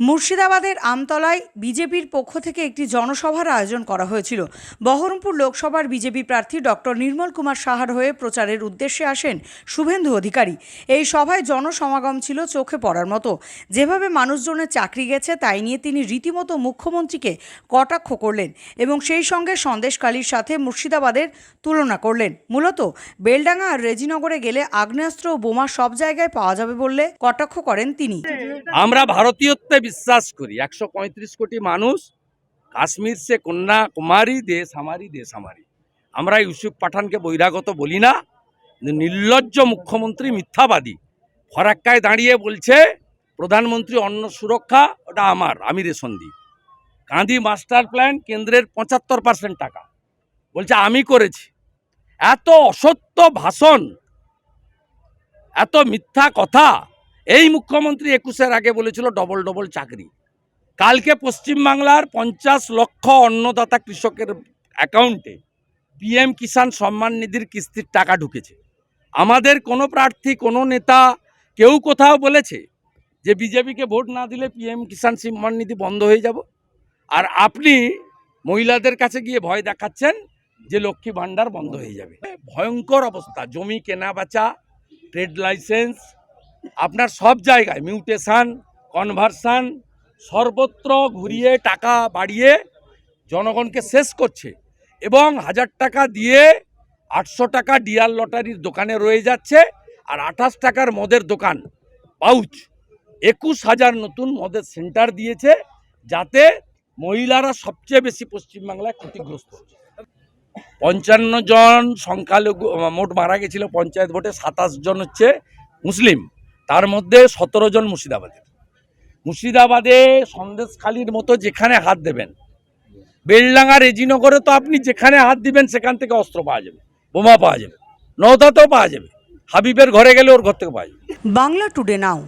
মুর্শিদাবাদের আমতলায় বিজেপির পক্ষ থেকে একটি জনসভার আয়োজন করা হয়েছিল। বহরমপুর লোকসভার বিজেপি প্রার্থী ডক্টর নির্মল কুমার সাহার হয়ে প্রচারের উদ্দেশ্যে আসেন শুভেন্দু অধিকারী। এই সভায় জনসমাগম ছিল চোখে পড়ার মতো। যেভাবে মানুষজনের চাকরি গেছে, তাই নিয়ে তিনি রীতিমতো মুখ্যমন্ত্রীকে কটাক্ষ করলেন এবং সেই সঙ্গে সন্দেশকালীর সাথে মুর্শিদাবাদের তুলনা করলেন। মূলত বেলডাঙ্গা আর রেজিনগরে গেলে আগ্নেয়াস্ত্র ও বোমা সব জায়গায় পাওয়া যাবে বললে কটাক্ষ করেন তিনি। আমরা ভারতীয়ত্বে বিশ্বাস করি। একশো পঁয়ত্রিশ কোটি মানুষ কাশ্মীর সে কন্যাকুমারী দেশ আমারই দেশ আমারই। আমরা ইউসুফ পাঠানকে বহিরাগত বলি না। নির্লজ্জ মুখ্যমন্ত্রী মিথ্যাবাদী। ফরাক্কায় দাঁড়িয়ে বলছে, প্রধানমন্ত্রী অন্ন সুরক্ষা, ওটা আমার, আমি রেশন দিই। কাঁদি মাস্টার প্ল্যান কেন্দ্রের পঁচাত্তর পার্সেন্ট টাকা। বলছে, আমি করেছি। এত অসত্য ভাষণ, এত মিথ্যা কথা এই মুখ্যমন্ত্রী একুশের আগে বলেছিল ডবল ডবল চাকরি। কালকে পশ্চিমবাংলার পঞ্চাশ লক্ষ অন্নদাতা কৃষকের অ্যাকাউন্টে পিএম কিষাণ সম্মান নিধির কিস্তির টাকা ঢুকেছে। আমাদের কোনো প্রার্থী, কোনো নেতা কেউ কোথাও বলেছে যে বিজেপিকে ভোট না দিলে পিএম কিষাণ সম্মান নিধি বন্ধ হয়ে যাব। আর আপনি মহিলাদের কাছে গিয়ে ভয় দেখাচ্ছেন যে লক্ষ্মী ভাণ্ডার বন্ধ হয়ে যাবে। ভয়ঙ্কর অবস্থা, জমি কেনা বেচা ট্রেড লাইসেন্স আপনার সব জায়গায় মিউটেশন কনভার্সান সর্বত্র ঘুরিয়ে টাকা বাড়িয়ে জনগণকে শেষ করছে এবং হাজার টাকা দিয়ে আটশো টাকা ডিয়ার লটারির দোকানে রয়ে যাচ্ছে আর আঠাশ টাকার মদের দোকান, পাউচ। একুশ হাজার নতুন মদের সেন্টার দিয়েছে যাতে মহিলারা সবচেয়ে বেশি পশ্চিমবাংলায় ক্ষতিগ্রস্ত হচ্ছে। পঞ্চান্ন জন সংখ্যালঘু, মোট মারা গেছিল পঞ্চায়েত ভোটে সাতাশ জন হচ্ছে মুসলিম। তার মধ্যে সতেরো জন মুর্শিদাবাদের মুর্শিদাবাদে সন্দেশখালির মতো যেখানে হাত দেবেন, বেলডাঙ্গা রেজিনগরে তো আপনি যেখানে হাত দিবেন, সেখান থেকে অস্ত্র পাওয়া যাবে, বোমা পাওয়া যাবে, নওদাতেও পাওয়া যাবে। হাবিবের ঘরে গেলে ওর ঘর থেকে পাওয়া যাবে। Bangla today now.